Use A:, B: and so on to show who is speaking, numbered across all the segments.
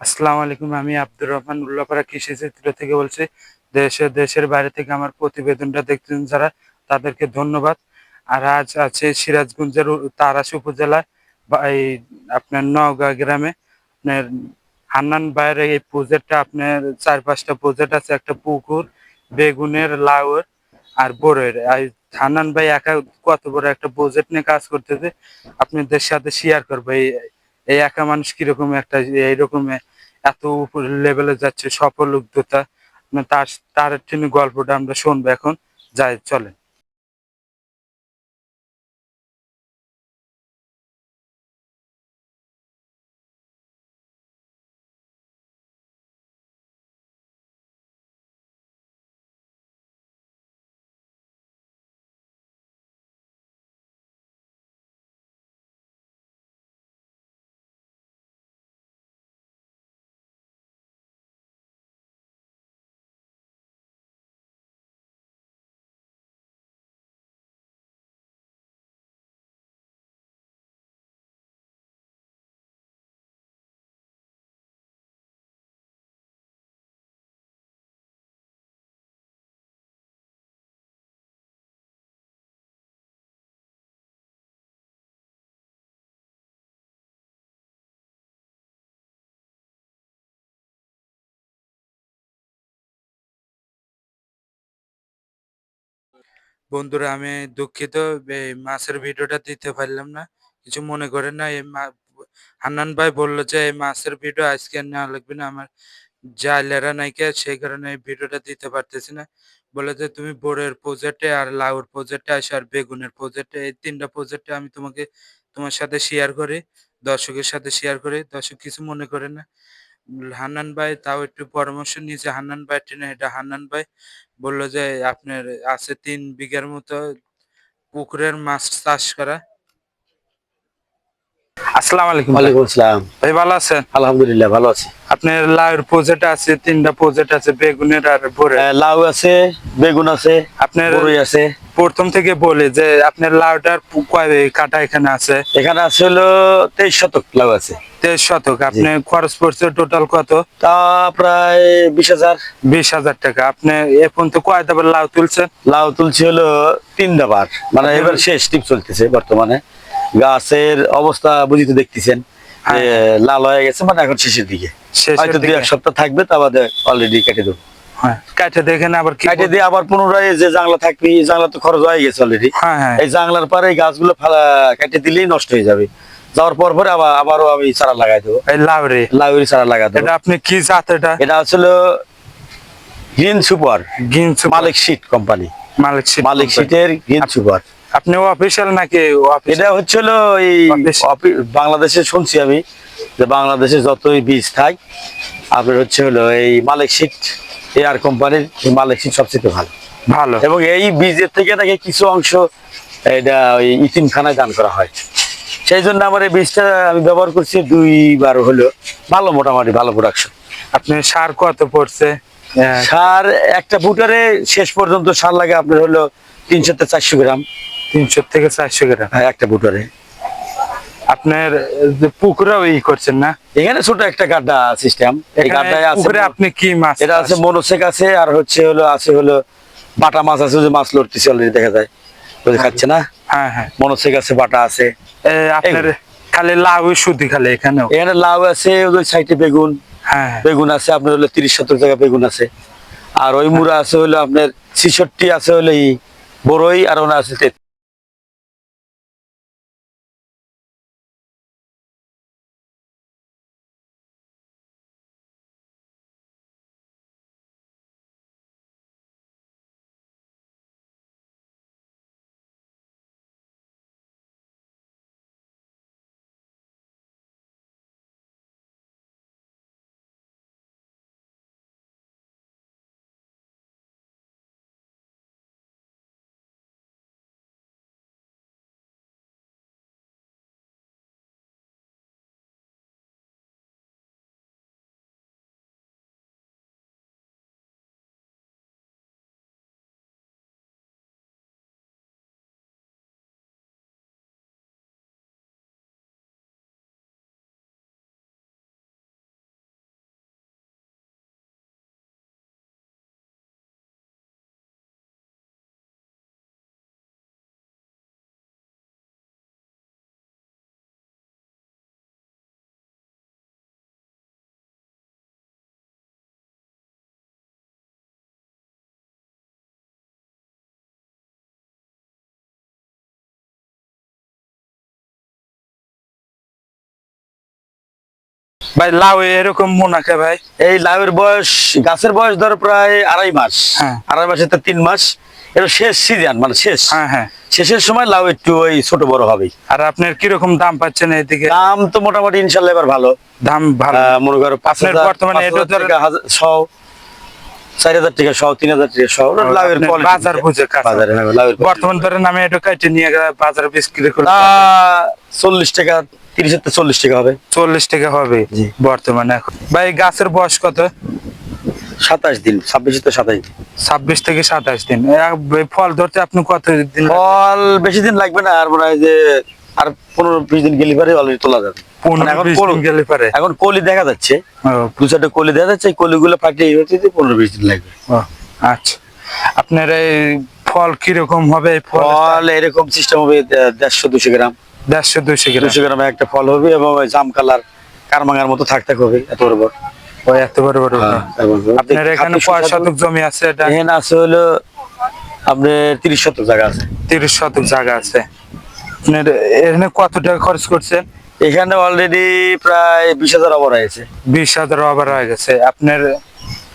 A: আসসালামু আলাইকুম, আমি আব্দুর রহমান উল্লাপাড়া কৃষি চিত্র থেকে বলছি। দেশে, দেশের বাইরে থেকে আমার প্রতিবেদনটা দেখছেন যারা, তাদেরকে ধন্যবাদ। আর আজ আছে সিরাজগঞ্জের উ- তারাস উপজেলায় বা এই আপনার নওগাঁ গ্রামে। আপনার হান্নান বাইরে এই প্রজেক্টটা আপনার চার পাঁচটা প্রজেক্ট আছে, একটা পুকুর, বেগুনের লাউয়ের আর বড়ের আর হান্নান ভাই একা কত বড় একটা প্রজেক্ট নিয়ে কাজ করতেছে, আপনাদের সাথে শেয়ার করব। এই এই একা মানুষ কীরকম একটা, এইরকম এত উপর লেভেলে যাচ্ছে সফল উদ্যোক্তা মানে তার তার জন্য গল্পটা আমরা শুনব এখন। যাই, চলেন। বন্ধুরা, আমি দুঃখিত এই মাছের ভিডিওটা দিতে পারলাম না। কিছু মনে করেন না, এই হান্নান ভাই বলল যে, এই মাছের ভিডিও আজকে নেওয়া লাগবে না, আমার জাইলেরা নাইকে, সেই কারণে এই ভিডিওটা দিতে পারতেছি না। বলে যে, তুমি বোরের প্রজেক্টে আর লাউর প্রজেক্টে আসে আর বেগুনের প্রজেক্টে এই তিনটা প্রজেক্টে আমি তোমাকে, তোমার সাথে শেয়ার করি, দর্শকের সাথে শেয়ার করি। দর্শক কিছু মনে করে না। হান্নান ভাই তাও একটু পরামর্শ নিয়েছে, হান্নান ভাই টেনে, এটা হান্নান ভাই। বলল যে আপনার আছে তিন বিঘার মতো পুকুরের মাছ চাষ করা। আসসালামু আলাইকুম।
B: ওয়ালাইকুম আসসালাম।
A: ভাই ভালো আছেন?
B: আলহামদুলিল্লাহ ভালো আছি।
A: আপনার লাউয়ের প্রজেক্ট আছে তিনটা প্রজেক্ট আছে বেগুনের আর ভরে
B: আহ, লাউ আছে বেগুন আছে
A: আপনার
B: বড়ই আছে।
A: প্রথম থেকে বলে যে আপনার লাউটার কয় কাটা এখানে আছে?
B: এখানে আছে হলো তেইশ শতক লাউ আছে।
A: তেইশ শতক। আপনি খরচ পড়ছে টোটাল কত?
B: তা প্রায় বিশ হাজার।
A: বিশ হাজার টাকা। আপনি এ পর্যন্ত কয় দাবার লাউ তুলছেন?
B: লাউ তুলছে হলো তিন দাবার মানে এবার শেষ টিপ চলতেছে বর্তমানে। গাছের অবস্থা বুঝিতে দেখতেছেন। লাল হয়ে গেছে মানে এখন শেষের দিকে। হয়তো দুই এক সপ্তাহ থাকবে তা বাদে অলরেডি কেটে দেবো।
A: হ্যাঁ কাটে দেখেন আবার কি
B: দিয়ে আবার পুনরায় যে জাংলা থাকবে এই জাংলা তো খরচ হয়ে গেছে অলরেডি
A: হ্যাঁ হ্যাঁ।
B: এই জাংলার পরে গাছগুলো কেটে দিলেই নষ্ট হয়ে যাবে। যাওয়ার পর পরে আবার আবারও আমি চারা লাগাই দেবো।
A: এই লাউরে।
B: লাউরি চারা লাগাই দেবো।
A: আপনি কি জাত এটা?
B: এটা গ্রিন সুপার। মালিক শীট কোম্পানি।
A: মালিক
B: মালিক। শীটের গ্রিন সুপার।
A: আপনি অফিসিয়াল নাকি
B: এটা হচ্ছিল এই বাংলাদেশে। শুনছি আমি যে বাংলাদেশে যতই বীজ থাক আপনার হচ্ছে হলো এই মালিক শীট এয়ার কোম্পানির মালিক শীট সবচেয়ে ভালো।
A: ভালো।
B: এবং এই বীজের থেকে নাকি কিছু অংশ এটা ওই ইতিমখানায় দান করা হয়। সেই জন্য আমার এই বীজটা আমি ব্যবহার করছি দুইবার হলো ভালো মোটামুটি ভালো প্রোডাকশন
A: আপনি সার কত পড়ছে?
B: সার একটা বুটারে শেষ পর্যন্ত সার লাগে আপনার হলো তিনশো থেকে চারশো গ্রাম।
A: তিনশো থেকে চারশো গ্রাম
B: হ্যাঁ, একটা বুটারে
A: আপনার পুকুরেও ই করছেন না?
B: এখানে ছোট একটা গাড্ডা সিস্টেম এই গাড্ডায় আছে
A: আপনি কি মাছ
B: এটা আছে মনোসেক আছে আর হচ্ছে হলো আছে হলো বাটা মাছ আছে যে মাছ লড়তেছে অলরেডি দেখা যায়। যে খাচ্ছে না?
A: হ্যাঁ হ্যাঁ।
B: মনোসেক আছে বাটা আছে।
A: আপনার খালি লাউ শুধু খালি এখানেও?
B: এখানে লাউ আছে ওই সাইডে বেগুন।
A: হ্যাঁ হ্যাঁ।
B: বেগুন আছে আপনার হলো তিরিশ সত্তর জায়গা বেগুন আছে। আর ওই মুড়া আছে হলো আপনার ছিষট্টি আছে হলো এই বড়ই আর ওনা আছে
A: ভাই লাউ এরকম মোনাকে ভাই।
B: এই লাউয়ের বয়স গাছের বয়স ধর প্রায় আড়াই মাস।
A: হ্যাঁ।
B: আড়াই মাসে তো তিন মাস। এটা শেষ সিজন মানে শেষ।
A: হ্যাঁ হ্যাঁ।
B: শেষের সময় লাউ একটু ওই ছোট বড় হবেই
A: আর আপনার কীরকম দাম পাচ্ছেন এদিকে?
B: দাম তো মোটামুটি ইনশাল্লাহ এবার ভালো।
A: দাম ভালো।
B: মনে করো পাঁচ হাজার
A: বর্তমানে
B: সহ চার হাজার টাকা সহ তিন হাজার টাকা সহ লাউয়ের
A: বাজার
B: বুঝে। বাজারে লাউয়ের
A: বর্তমান ধরেন আমি এটা কেটে নিয়ে বাজারে বিক্রি করে
B: চল্লিশ টাকা তিরিশের তো চল্লিশ টাকা হবে।
A: চল্লিশ টাকা হবে বর্তমানে এখন। ভাই গাছের বয়স কত?
B: সাতাশ দিন ছাব্বিশে তো সাতাশ দিন।
A: ছাব্বিশ থেকে সাতাশ দিন। ফল ধরতে আপনি কত দিন
B: ফল বেশি দিন লাগবে না আর মনে হয় যে আর পনেরো বিশ দিন গেলে পরে অলরেডি তোলা যাবে। মানে এখন কল-
A: দিন গেলে পারে?
B: এখন কলি দেখা যাচ্ছে। দু চারটে কলি দেখা যাচ্ছে এই কলিগুলো ফাটিয়ে পনেরো বিশ দিন লাগবে।
A: আচ্ছা। আপনার এই ফল কীরকম হবে? ফল
B: এরকম সিস্টেম হবে দেড়শো দুশো গ্রাম।
A: দেড়শো দুশো গ্রাম।
B: দুশো গ্রামে একটা ফল হবে এবং ওই জাম কালার কারমাঙ্গার মতো থাকতে হবে এত বড় বড়।
A: ও এত বড় বড়
B: হ্যাঁ,
A: আপনার এখানে
B: খাদ্য
A: শতক জমি আছে এটা?
B: এখানে আছে হলো আপনার তিরিশ শতক জায়গা আছে।
A: তিরিশ শতক জায়গা আছে। আপনার এখানে কত টাকা খরচ করছেন?
B: এখানে অলরেডি প্রায় বিশ হাজার অবর হয়েছে।
A: বিশ হাজার ওভার হয়ে গেছে। আপনার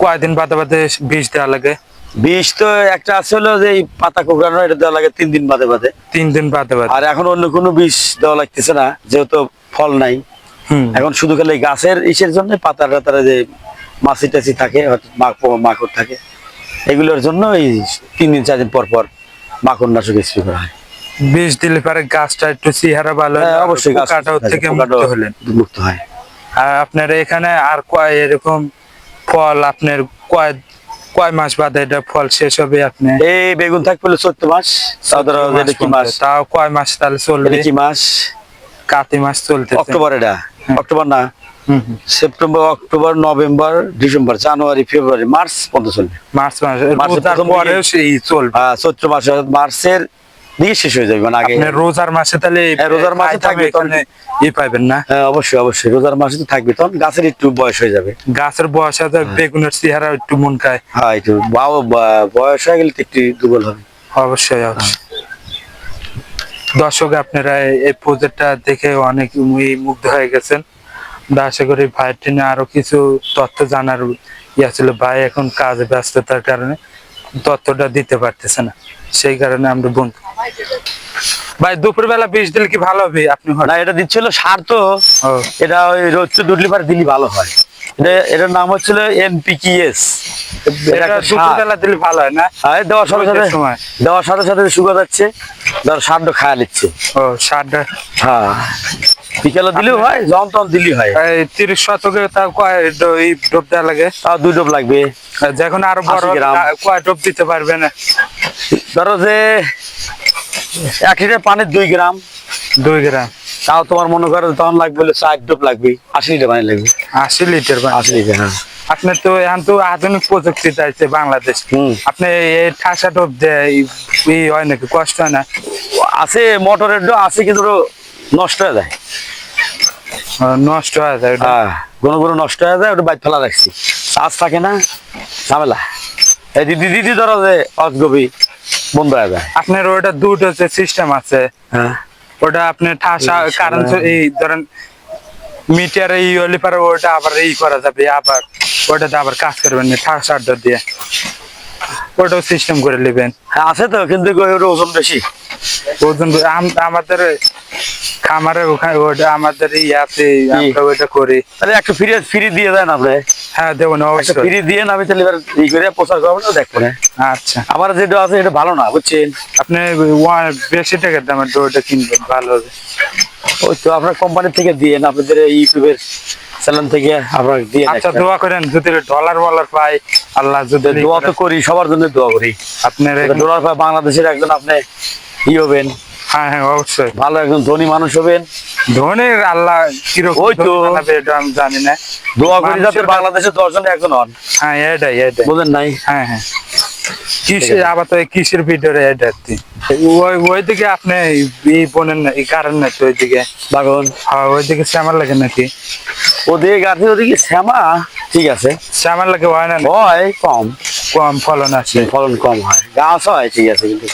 A: কয়দিন বাদে বাদে বীজ দেওয়া লাগে?
B: বিষ তো একটা আছে হলো যে পাতা কোকড়ানো এটা দেওয়া লাগে তিন দিন বাদে বাদে।
A: তিন দিন বাদে বাদে।
B: আর এখন অন্য কোনো বিষ দেওয়া লাগতেছে না যেহেতু ফল নাই। এখন শুধু খালি গাছের ইসের জন্য পাতা টাতারা যে মাছি টাছি থাকে মাকড় থাকে এগুলোর জন্য এই তিন দিন চার দিন পর পর মাকড় নাশক স্প্রে করা হয়।
A: বিষ দিলে পরে গাছটা একটু চেহারা ভালো
B: হ্যাঁ, অবশ্যই গাছ
A: কাটা থেকে মুক্ত হলেন।
B: মুক্ত হয়।
A: আর আপনার এখানে আর কয় এরকম ফল আপনার কয় কয় মাস বাদে এটা ফল শেষ হবে আপনি?
B: এই বেগুন থাকবে চোদ্দ মাস কি মাস
A: তাও কয় মাস তাহলে চলবে?
B: কি মাস।
A: কাতি মাস চলতে
B: অক্টোবর এটা? অক্টোবর না? September October November December January February March পর্যন্ত চলবে।
A: মার্চ মাস চলবে।
B: চৈত্র মাসে মার্চের দিকে শেষ হয়ে যাবে মানে আগে
A: রোজার মাসে তাহলে
B: হ্যাঁ, রোজার মাসে থাকবে
A: ই পাইবেন না?
B: হ্যাঁ অবশ্যই অবশ্যই রোজার মাসে তো থাকবে তখন। গাছের একটু বয়স হয়ে যাবে।
A: গাছের বয়স আছে বেগুনের চেহারা একটু মন খায়।
B: হ্যাঁ একটু বয়স হয়ে গেলে একটু দুর্বল হবে।
A: অবশ্যই অবশ্যই। দর্শক আপনারা এই- প্রজেক্টটা দেখে অনেক মুগ্ধ হয়ে গেছেন। আশা করি ভাইয়ের আরও কিছু তথ্য জানার ইয়া ছিল ভাই এখন কাজে ব্যস্ততার কারণে তথ্যটা দিতে পারতেছে না। সেই কারণে আমরা বন্ধু। ভাই দুপুর বেলা বিষ দিলে কি ভালো হবে? আপনি
B: না এটা দিচ্ছিল সার তো। এটা ওই রোদ দুটলি পারে দিলি ভালো হয়। এটা এটার নাম হচ্ছিল এনপিকিএস।
A: এটা দুপুর বেলা দিলে ভালো হয় না?
B: দেওয়ার সাথে সাথে
A: সময়।
B: দেওয়ার সাথে সাথে শুকা যাচ্ছে। ধর সারটা খায়া নিচ্ছে।
A: ও সারটা
B: হ্যাঁ। বিকেলে দিলেও হয় যখন তখন দিলেই হয়
A: এই তিরিশ শতকে তা কয় ডোব দেওয়া লাগে?
B: তাও দুই ডোব লাগবে।
A: যখন আরও বড়
B: 80
A: হবে,
B: গ্রাম।
A: তা কয় ডোব দিতে পারবে না
B: ধরো যে এক লিটার পানির দুই গ্রাম।
A: দুই গ্রাম।
B: তাও তোমার মনে করো তখন লাগবে চার ডোব লাগবে। আশি লিটার পানি লাগবে।
A: আশি লিটার পানি।
B: আশি লিটার হ্যাঁ।
A: আপনার তো এখন তো আধুনিক প্রযুক্তি চাইছে বাংলাদেশ। আপনি এই ঠাসা টোপ দেয় হয় নাকি? কষ্ট হয় না?
B: আছে মোটরের ডো আছে কিন্তু নষ্ট হয়ে যায়।
A: নষ্ট হয়ে যায়
B: হ্যাঁ কোনো কোনো নষ্ট হয়ে যায় ওটা বাইর ফেলা রাখছি। চার্জ থাকে না ঝামেলা। এই দিদি দিদি ধরো যে অজগবি বন্ধ হয়ে যায়।
A: আপনার ওটা দুটো যে সিস্টেম আছে
B: হ্যাঁ।
A: ওটা আপনি ঠাসা
B: এই
A: কারেন্ট এই ধরেন মিটারে ই হলে পারে ওটা আবার ই করা যাবে আবার ওটাতে আবার কাজ করবেন না ঠাসাটা দিয়ে। ওটাও সিস্টেম করে নেবেন।
B: হ্যাঁ আছে তো কিন্তু ওজন বেশি।
A: ওজন আমাদের খামারে ওখানে ওটা আমাদের ইয়াতে আমরা ওটা করি।
B: তাহলে একটু ফ্রি ফ্রি দিয়ে দেন আপনি।
A: হ্যাঁ দেবো না অবশ্যই।
B: ফ্রি দিয়ে না আমি তাহলে এবার ই করে প্রচার করব না দেখব না।
A: আচ্ছা।
B: আমার যেটা আছে এটা ভালো না বুঝছেন?
A: আপনি বেশি টাকার দামের ডোরটা কিনবেন ভালো হবে।
B: ওই তো আপনার কোম্পানি থেকে দিয়ে আপনাদের ইউটিউবের চ্যানেল থেকে আপনার দিয়ে
A: আচ্ছা দোয়া করেন যদি ডলার মলার পাই আল্লাহ যদি
B: দোয়া তো করি সবার জন্য দোয়া করি।
A: আপনার
B: ডলার পায় বাংলাদেশের একজন আপনি ই হবেন?
A: হ্যাঁ হ্যাঁ অবশ্যই।
B: ভালো একজন ধনী মানুষ হবেন?
A: ধনের আল্লাহ কীরকম
B: ওই তো।
A: ধনী আমি জানি না।
B: দোয়া করি যাতে দশজনে একজন হন।
A: হ্যাঁ এটাই এটাই।
B: বুঝেন নাই?
A: হ্যাঁ হ্যাঁ। কিসের আবার তো এই কিসের এটা ওই ওই আপনি এই বোনেন না এই কারণ না তো ওইদিকে।
B: বাগন।
A: হ্যাঁ ওইদিকে শ্যামার লাগে নাকি?
B: ওদিকে গাছে ওদিকে শ্যামা? ঠিক আছে।
A: শ্যামার লাগে হয় না
B: হয় কম।
A: কম ফলন আছে।
B: ফলন কম হয়। গাছ হয় ঠিক আছে কিন্তু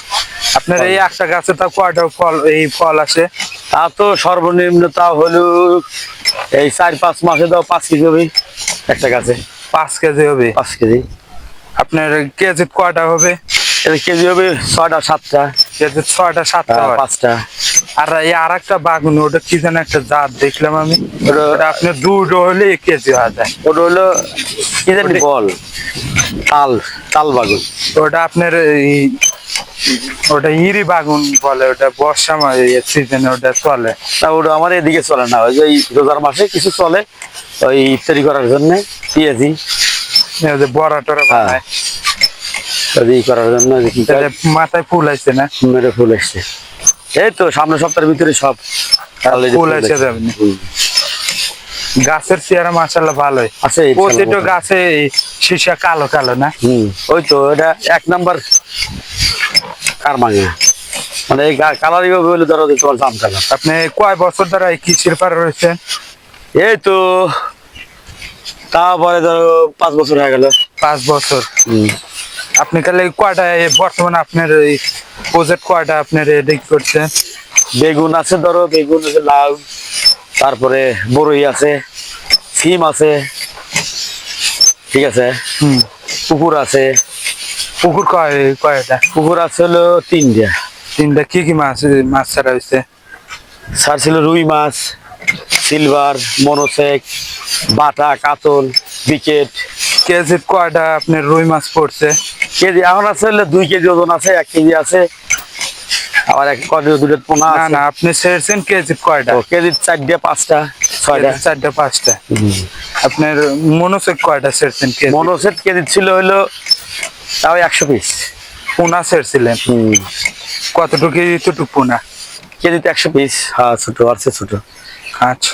A: আপনার এই একটা গাছে তো কয়টা ফল এই ফল আছে
B: তা তো সর্বনিম্ন তা হলো এই চার পাঁচ মাসে দাও পাঁচ কেজি হবে একটা গাছে।
A: পাঁচ কেজি হবে?
B: পাঁচ কেজি।
A: আপনার কেজি কয়টা হবে?
B: কেজি হবে ছয়টা সাতটা।
A: কেজি ছয়টা সাতটা
B: পাঁচটা।
A: আর এই আর একটা বাগুন ওটা কি যেন একটা জাত দেখলাম আমি।
B: ওটা-
A: ওটা আপনার দুটো হলে কেজি হয়ে যায়।
B: ওটা হলো কি জানি বল? তাল তাল বাগুন।
A: ওটা আপনার এই ওটা ইরি বাগুন বলে ওটা বর্ষা সিজনে ওটা চলে।
B: তা ওটা আমার এদিকে চলে না ওই যে রোজার মাসে কিছু চলে ওই ইফতারি করার জন্য পেঁয়াজি।
A: বড়া টরা
B: হ্যাঁ।
A: বানায়।
B: করার জন্য
A: মাথায় ফুল আছে না?
B: মেরে ফুল এসছে এই তো সামনের সপ্তাহের ভিতরে সব
A: ফুল যাবে গাছের চেহারা মাসাল্লাহ ভালোই।
B: আছে
A: প্রতিটা গাছে সীসা কালো কালো না?
B: ওই তো এটা এক নাম্বার মানে এই কালারিং ধরো তোমার দাম কালার।
A: আপনি কয় বছর ধরে এই কৃষির পারে রয়েছেন?
B: এই তো তারপরে ধরো পাঁচ বছর হয়ে গেল।
A: পাঁচ বছর। আপনি তাহলে কয়টা বর্তমানে আপনার এই প্রজেক্ট কয়টা আপনার রেডি করছেন?
B: বেগুন আছে ধরো বেগুন আছে লাউ তারপরে বড়ই আছে সিম আছে ঠিক আছে?
A: হুম।
B: পুকুর আছে
A: পুকুর কয় কয়টা
B: পুকুর আছে হলো তিনটা।
A: তিনটা কি কি মাছ মাছ ছাড়া হয়েছে
B: স্যার ছিল রুই মাছ সিলভার মনোসেক বাটা কাতল বিকেট।
A: কেজি কয়টা আপনার রুই মাছ পড়ছে?
B: কেজি এখন আছে হলো দুই কেজি ওজন আছে এক কেজি আছে। আবার এক দুটো পোনা
A: না না আপনি ছেড়েছেন কেজি কয়টা?
B: ও কেজি চারটে পাঁচটা ছয়টা।
A: চারটা পাঁচটা। আপনার মনোসেক কয়টা ছেড়েছেন কেজি?
B: মনোসেট কেজি ছিল হলো তাও একশো পিস
A: পোনা ছেড়েছিলেন কতটুকু এতটুকু পোনা?
B: কেজিতে একশো পিস হ্যাঁ ছোট আছে ছোট।
A: আচ্ছা।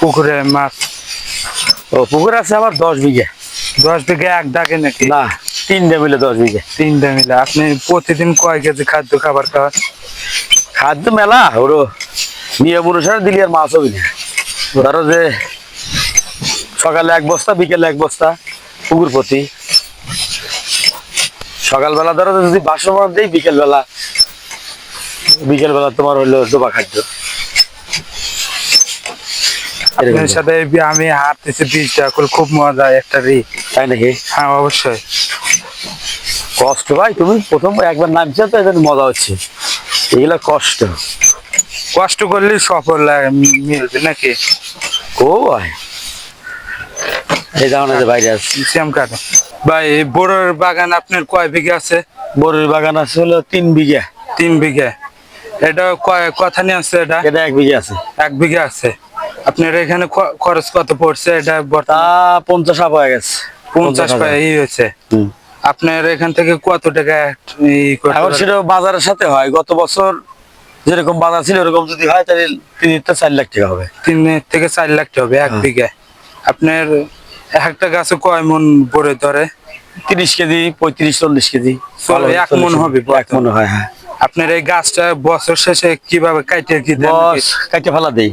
A: পুকুরে মাছ।
B: ও পুকুর আছে আমার দশ বিঘে?
A: দশ বিঘে এক ডাকে নাকি?
B: না তিনটে মিলে দশ বিঘে।
A: তিনটা মিলে। আপনি প্রতিদিন কয় কেজি খাদ্য খাবার খাওয়ান?
B: খাদ্য মেলা ওরও নিয়ম অনুসারে দিলি আর মাছ হবে ধরো যে সকালে এক বস্তা বিকেলে এক বস্তা পুকুর প্রতি। সকালবেলা ধরো যদি বাসন দিই বিকেলবেলা। বিকেলবেলা তোমার হলো ডোবা খাদ্য।
A: আপনার সাথে আমি হাঁটতেছি বীজটা খুব মজা একটা রি।
B: তাই নাকি?
A: হ্যাঁ অবশ্যই।
B: কষ্ট ভাই তুমি প্রথম একবার নামছো তো এদের মজা হচ্ছে। এগুলো কষ্ট।
A: কষ্ট করলে সফল মিলবে নাকি?
B: ও ভাই। এই যাও না যে বাইরে আছে
A: শ্যাম কাটে ভাই বড়োর বাগান আপনার কয় বিঘা আছে?
B: বড়ির বাগান আছে হলো তিন বিঘা।
A: তিন বিঘা। এটা কয় কথা নিয়ে আছে এটা?
B: এটা এক বিঘা আছে।
A: এক বিঘা আছে। আপনার এখানে খরচ কত পড়ছে? এটা
B: তা
A: বর্তমান
B: পঞ্চাশ আপ হয়ে গেছে।
A: পঞ্চাশ। পাই হয়েছে। আপনার এখান থেকে কত টাকা
B: এখন সেটা বাজারের সাথে হয়। গত বছর যেরকম বাজার ছিল ওরকম যদি হয় তাহলে তিন থেকে চার লাখ টাকা হবে।
A: তিন থেকে চার লাখ টাকা হবে এক
B: হ্যাঁ।
A: বিঘা আপনার একটা গাছে কয় মন ভরে ধরে?
B: তিরিশ কেজি পঁয়ত্রিশ চল্লিশ কেজি।
A: চলো, এক মন হবে
B: এক মন হয় হ্যাঁ।
A: আপনার এই গাছটা বছর শেষে কীভাবে কাটে কি
B: কাটে ফেলা দেই।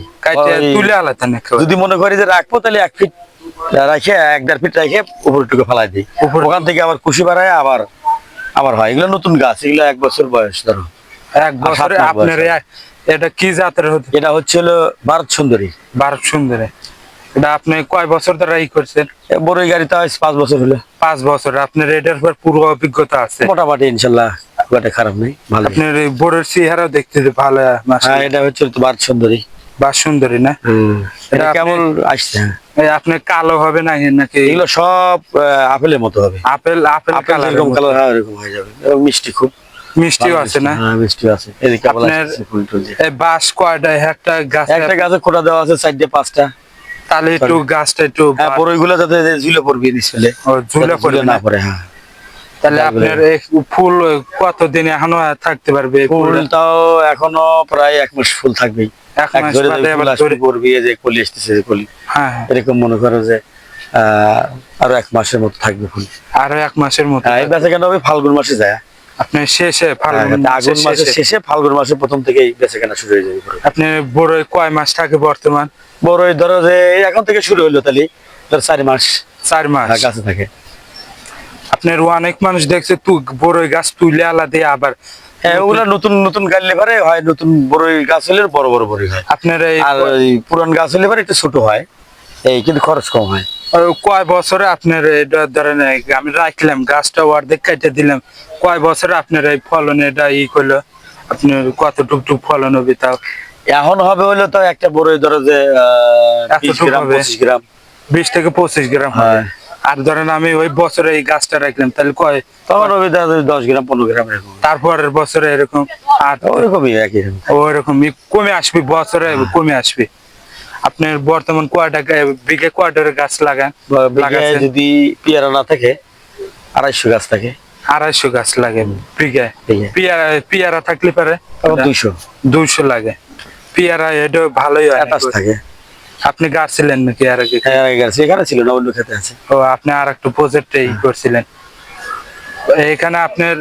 A: তুলে আলাদা নাকি
B: যদি মনে করি যে রাখব তাহলে এক ফিট রাখে এক দেড় ফিট রেখে উপরটুকু ফেলাই দিই।
A: উপরে-
B: ওখান থেকে আবার কুশি বাড়ায় আবার আবার হয়। এগুলো নতুন গাছ এগুলো এক বছর বয়স ধরো।
A: এক বছরে আপনার এটা কি জাতের হতে
B: এটা হচ্ছে হলো ভারত সুন্দরী।
A: ভারত সুন্দরী। এটা আপনি কয় বছর ধরে ই করছেন?
B: বড়ই গাড়িতে পাঁচ বছর হলো।
A: পাঁচ বছর। আপনার এটার পর পুরো অভিজ্ঞতা আছে?
B: মোটামুটি ইনশাল্লাহ। খুব একটা খারাপ নেই ভালো
A: আপনার এই বোর্ডের চেহারাও দেখতে ভালো
B: হ্যাঁ এটা হচ্ছে ভারত সুন্দরী।
A: বা সুন্দরী না?
B: এটা কেমন আসছে।
A: আপনার কালো হবে না নাকি?
B: এগুলো সব আপেলের মতো হবে।
A: আপেল আপেল কালার
B: যেরকম কালার হয় হয়ে যাবে। এবং মিষ্টি খুব।
A: মিষ্টিও আছে না?
B: মিষ্টি। হ্যাঁ আছে। এদিকে
A: আপনার- কয়টা একটা গাছ
B: একটা গাছে কোটা দেওয়া আছে চারটে পাঁচটা।
A: তাহলে একটু গাছটা একটু
B: হ্যাঁ বড়ইগুলো যাতে ঝুলে পড়বে
A: ঝুলে
B: না
A: না?
B: পড়ে হ্যাঁ।
A: তাহলে আপনার ফুল কতদিন এখনও থাকতে পারবে এই
B: ফুল
A: ফুলটা?
B: তাও এখনও প্রায় এক মাস ফুল থাকবেই।
A: মাস বাদে
B: ফুল
A: হ্যাঁ হ্যাঁ।
B: এরকম মনে করো যে আরও এক মাসের মতো থাকবে ফুল।
A: আরও এক মাসের মতো
B: হ্যাঁ এই বেচা কেনা হবে ফাল্গুন মাসে যায়।
A: আপনি শেষে ফাল্গুন
B: আগুন
A: মাসের শেষে।
B: ফাল্গুন মাসের প্রথম থেকেই বেচা কেনা শুরু হয়ে যাবে
A: আপনি বড় কয় মাস থাকে বর্তমান?
B: বড়ই ধরো যে এখন থেকে শুরু হলো তাহলে চারি মাস।
A: চার মাস।
B: থাকে।
A: আপনার অনেক মানুষ দেখছে তু বড় গাছ তুলে আলাদা আবার।
B: ওগুলা নতুন নতুন গাছ লেবারে হয় নতুন বড়ই গাছ হলে বড় বড় বড়ই হয়।
A: আপনার
B: আর পুরান গাছ হলে একটু ছোট হয় এই কিন্তু খরচ কম হয়।
A: কয় বছরে আপনার এটা ধরেন আমি রাখলাম গাছটা অর্ধেক কেটে দিলাম কয় বছরে আপনার এই ফলন এটা ই করল? আপনার কত টুক টুক ফলন হবে তাও?
B: এখন হবে হলে তো একটা বড়ই ধরো যে বিশ গ্রাম পঁচিশ গ্রাম।
A: বিশ থেকে পঁচিশ গ্রাম
B: হ্যাঁ।
A: আর ধরেন আমি ওই বছরে এই গাছটা রাখলাম তাহলে কয়?
B: তখন হবে দশ গ্রাম পনেরো গ্রাম এরকম।
A: তারপরের বছরে এরকম আর
B: ওইরকমই একই রকম।
A: ওইরকম কমে আসবে বছরে কমে আসবে। আপনার বর্তমান কয়টা বিঘে কয়টার গাছ লাগান
B: যদি পেয়ারা না থাকে আড়াইশো গাছ থাকে।
A: আড়াইশো গাছ লাগে বিঘায়। পিয়ারা পিয়ারা থাকলে পারে?
B: দুইশো।
A: দুইশো লাগে। পিয়ারা এটা ভালোই হয়।
B: থাকে।
A: আপনি গাছ ছিলেন নাকি আর আগে?
B: হ্যাঁ আগে গাছ এখানে ছিল না অন্য খেতে আছে।
A: ও আপনি আর একটু প্রজেক্টে এই করছিলেন। এখানে আপনার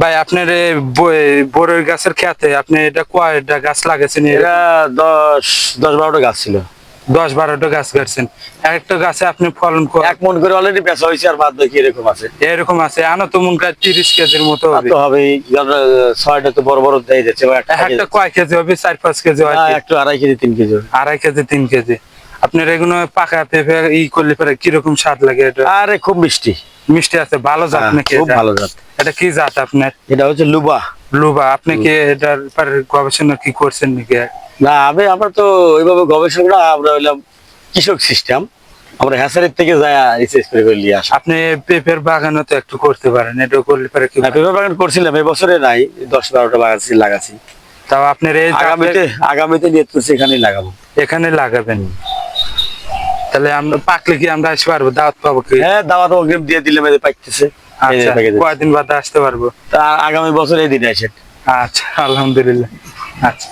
A: ভাই আপনার এই ব- বড়ই গাছের খেতে আপনি এটা কয়টা গাছ লাগাইছেন?
B: এরা দশ দশ বারোটা গাছ ছিল।
A: দশ বারোটা গাছ কাটছেন। একটা গাছে আপনি ফলন
B: এক মন করে অলরেডি বেচা হয়েছে আর বাদ বাকি এরকম আছে।
A: এরকম আছে। আনো তো মন কাজ তিরিশ কেজির মতো হবে।
B: ছয়টা তো বড় বড় দেয় যাচ্ছে একটা
A: একটা কয় কেজি হবে? চার পাঁচ কেজি হয়
B: হ্যাঁ, একটু আড়াই কেজি তিন কেজি
A: আড়াই কেজি তিন কেজি। আপনার এগুলো পাকা পেঁপে ই করলে পরে কীরকম স্বাদ লাগে এটা?
B: আরে খুব মিষ্টি।
A: মিষ্টি আছে ভালো জাত
B: হ্যাঁ,
A: নাকি
B: খুব ভালো জাত।
A: এটা কি জাত আপনার?
B: এটা হচ্ছে লুবা।
A: লুবা আপনি কি এটার ব্যাপারে গবেষণা কি করছেন নাকি?
B: না আমি আমরা তো ওইভাবে গবেষণা আমরা হইলাম কৃষক সিস্টেম আমরা হ্যাসারির থেকে যাই রিসার্চ করে করে নিয়ে আসা।
A: আপনি পেঁপের বাগানও তো একটু করতে পারেন এটা করলে পরে কি
B: না, পেঁপে বাগান করছিলাম এবছরে নাই দশ বারোটা বাগান লাগাচ্ছি
A: তাও আপনার এই
B: আগামীতে আগামীতে নিয়ে করছি এখানেই লাগাবো।
A: এখানে লাগাবেন? তাহলে আমরা পাকলে কি আমরা আসতে পারব? দাওয়াত পাবো কি?
B: হ্যাঁ দাওয়াত অগ্রিম দিয়ে দিলে মেয়েদের পাইতেছে
A: কয়েকদিন কয়দিন বাদে আসতে পারব?
B: তা আগামী বছর এই দিনে আসেন।
A: আচ্ছা আলহামদুলিল্লাহ। আচ্ছা।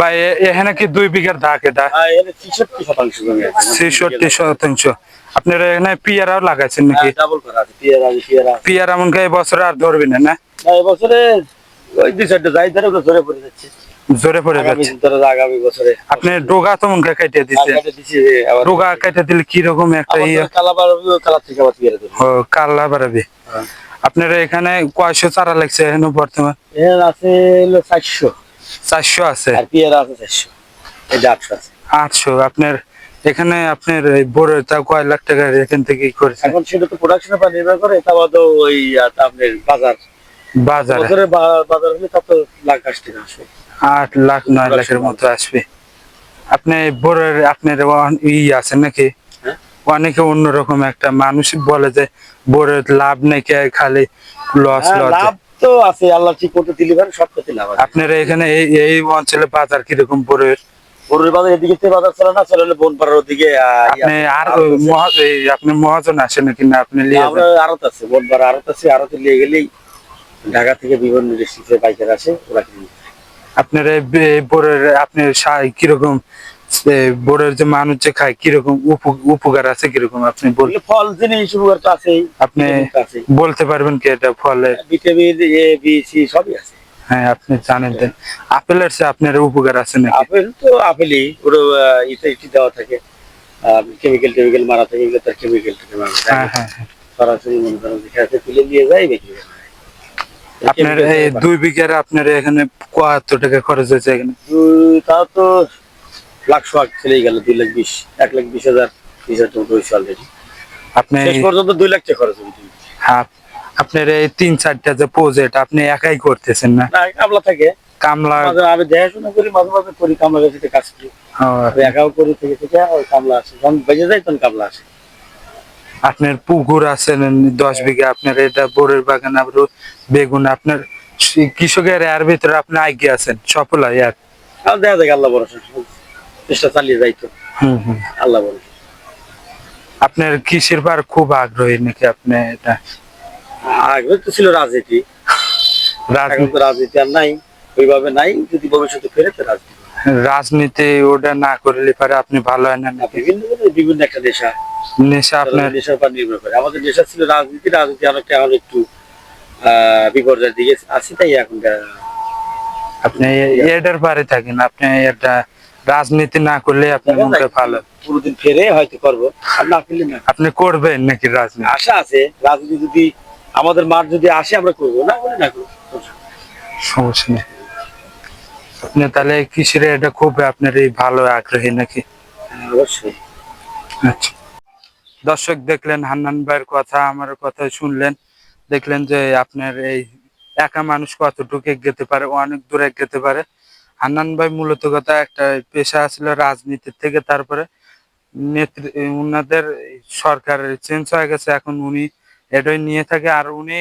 A: ভাই এখানে কি দুই বিঘার দাগ এটা?
B: হ্যাঁ ছেষট্টি শতাংশ
A: আপনারা এখানে পিয়ারাও লাগাইছেন নাকি?
B: করা আছে পেয়ারা
A: মন এই বছর আর ধরবি না না?
B: এবছরে ওই দুই চারটে যাই ধরে ওগুলো পড়ে যাচ্ছে।
A: জোরে পড়ে যাচ্ছে।
B: আগামী বছরে।
A: আপনি ডোগা তো মন কেটে দিচ্ছে ডোগা কেটে দিলে কি রকম একটা ইয়ে?
B: থেকে আবার পেয়ারা
A: ও বাড়াবে।
B: হ্যাঁ।
A: আপনার এখানে কয়শো চারা লাগছে এখানে বর্তমান?
B: এখানে আছে চারশো।
A: চারশো আছে।
B: আর পেয়ারা আছে চারশো। এই আটশো আছে।
A: আটশো। আপনার এখানে আপনার তা কয় লাখ টাকা এখান থেকে
B: এখন সেটা তো প্রোডাকশনের উপর নির্ভর করে তা বাদও ওই আপনার বাজার।
A: বাজারে।
B: বাজার হলে তা তো লাখ আশি টাকা আসবে?
A: আট লাখ নয় লাখের মতো আসবে। আপনি বড়ের আপনার ই আছে নাকি?
B: হ্যাঁ?
A: অনেকে অন্যরকম একটা মানুষ বলে যে বড়ের লাভ নাকি খালি লস
B: হ্যাঁ,
A: লস
B: লাভ তো আছে আল্লাহ ঠিক দিলে পারে সব ক্ষেত্রে লাভ আছে
A: আপনার এখানে এই এই অঞ্চলে বাজার কীরকম বড়ের
B: গরুর বাজার এদিকে থেকে বাজার চলে না চলে বনপাড়ার ওদিকে
A: আপনি আর আপনি মহাজন আসেন নাকি না আপনি লিয়ে
B: আমরা? আড়ত আছে বনপাড়া আড়ত আছে আড়তে নিয়ে গেলেই ঢাকা থেকে বিভিন্ন ডিস্ট্রিক্টের বাইকার আসে ওরা কিনে।
A: আপনার সা- কীরকম এ, বড়ের যে মানুষ যে খায় কীরকম উপ- উপকার আছে কীরকম? আপনি বল
B: এগুলো ফল জিনিস উপকার তো আছেই
A: আপনি বলতে পারবেন কি এটা ফলে
B: ভিটামিন এ বি সি সবই আছে।
A: হ্যাঁ আপনি জানেন দেন। আপেলের চেয়ে আপনার উপকার আছে না
B: আপেল তো আপেলই আহ, ইতে ইটি দেওয়া থাকে। কেমিক্যাল টেমিক্যাল মারা থাকে এগুলো তার কেমিক্যাল
A: হ্যাঁ হ্যাঁ হ্যাঁ।
B: সরাসরি মনে করেন যে খেতে তুলে নিয়ে যায় বিক্রি করে।
A: আপনার দুই বিঘার আপনার এখানে কত টাকা খরচ হয়েছে এখানে?
B: তাও তো লাখ সোয়াক চলেই গেল দুই লাখ বিশ এক লাখ বিশ হাজার বিশ হাজার হয়েছে অলরেডি
A: আপনি
B: শেষ পর্যন্ত দুই লাখ টাকা খরচ হয়েছে
A: আপ- আপনার এই তিন চারটা যে প্রজেক্ট আপনি একাই করতেছেন না?
B: কামলা থাকে।
A: কামলা
B: আমি দেখাশোনা করি মাঝে মাঝে করি কামলা কাছে কাজ করি। একাও করি থেকে থেকে কামলা আসে। যখন বেজে যায় তখন কামলা আসে।
A: আপনার পুকুর আছে দশ বিঘা আপনার এটা বোরের বাগান আবার বেগুন আপনার কৃষকের এর ভিতরে আপনি আগে আছেন সফল হয় আর।
B: দেখা যায় আল্লাহ ভরসা। চেষ্টা চালিয়ে যাই তো
A: হুম হুম।
B: আল্লাহ ভরসা
A: আপনার কৃষির বার খুব আগ্রহী নাকি আপনি এটা?
B: আগে তো ছিল রাজনীতি।
A: রাজনীতি?
B: আর নাই ওইভাবে নাই যদি ভবিষ্যতে ফেরে তো রাজনীতি।
A: রাজনীতি ওটা না করলে পারে আপনি ভালো হয় না
B: বিভিন্ন বিভিন্ন একটা নেশা।
A: নেশা আপনার?
B: নেশার উপর নির্ভর করে। আমাদের নেশা ছিল রাজনীতি রাজনীতি অনেকটা এখন একটু বিপর্যয়ের দিকে আছে তাই এখন
A: আপনি এটার পারে থাকেন আপনি এটা রাজনীতি না করলে আপনার মুখে ভালো।
B: পুরোদিন ফেরে হয়তো করব আর না ফেললে না।
A: আপনি করবেন নাকি রাজনীতি?
B: আশা আছে রাজনীতি যদি আমাদের মাঠ যদি আসে আমরা করব না করে না করব
A: সমস্যা নেই। আপনি তাহলে কৃষির এটা খুব আপনার এই ভালো আগ্রহী নাকি?
B: হ্যাঁ, অবশ্যই।
A: আচ্ছা। দর্শক দেখলেন হান্নান ভাইয়ের কথা আমার কথা শুনলেন। দেখলেন যে আপনার এই একা মানুষ কতটুকু এগোতে পারে অনেক দূরে এগোতে পারে। হান্নান ভাই মূলত কথা একটা পেশা ছিল রাজনীতির থেকে, তারপরে নেতৃ উনাদের সরকার চেঞ্জ হয়ে গেছে, এখন উনি এটাই নিয়ে থাকে। আর উনি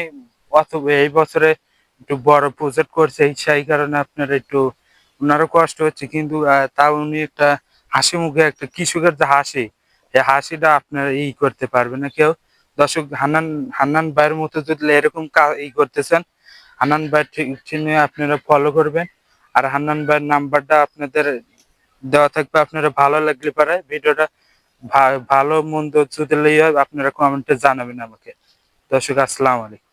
A: অত এই বছরে একটু বড় প্রজেক্ট করছে সেই কারণে আপনার একটু উনারও কষ্ট হচ্ছে। কিন্তু তাও উনি একটা হাসি মুখে একটা কৃষকের যে হাসি, এই হাসিটা আপনার ই করতে পারবে না কেউ। দর্শক, হান্নান হান্নান ভাইয়ের মতো যদি এরকম ই করতেছেন, হান্নান ভাই ঠিক আপনারা ফলো করবেন। আর হান্নান ভাইয়ের নাম্বারটা আপনাদের দেওয়া থাকবে, আপনারা ভালো লাগলে পারে ভিডিওটা ভালো মন্দ যদি আপনারা কমেন্টে জানাবেন আমাকে। দর্শক, আসসালামু আলাইকুম।